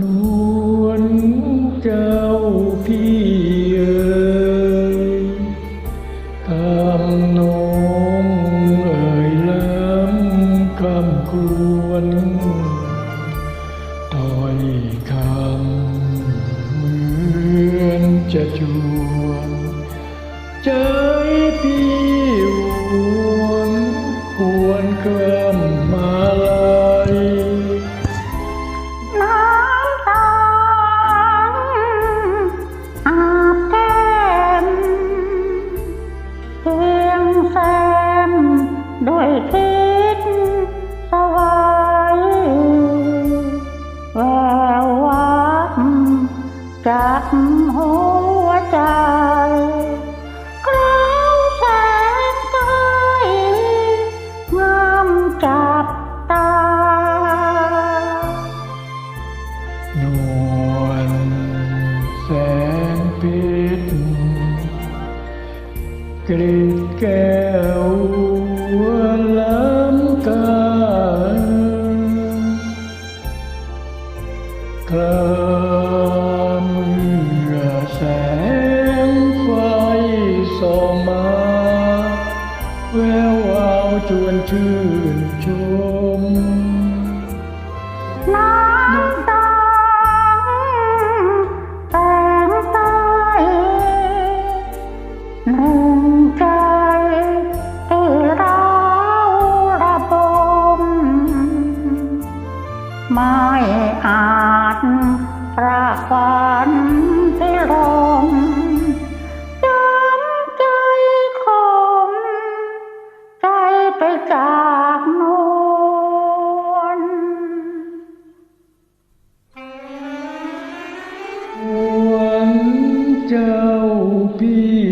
นวลเจ้าพี่เอ๋ยคำน้องเอ่ยล้ำคำควรต่อยคำเหมือนจะจวนใจพี่หวนควรเคลื่มา ด้วยคิดสวายแวววับจากหัวใจกล้าวแสงใสงามจับตานวลแสงพิษกรีดแก้ว ล้ำกายคลามเมื่อแสงไฟส่องมาแวววาวชวนชื่นชมน้ำ ปราฝันที่ลมจำใจคมใจไปจากนนลวันเจ้าพี่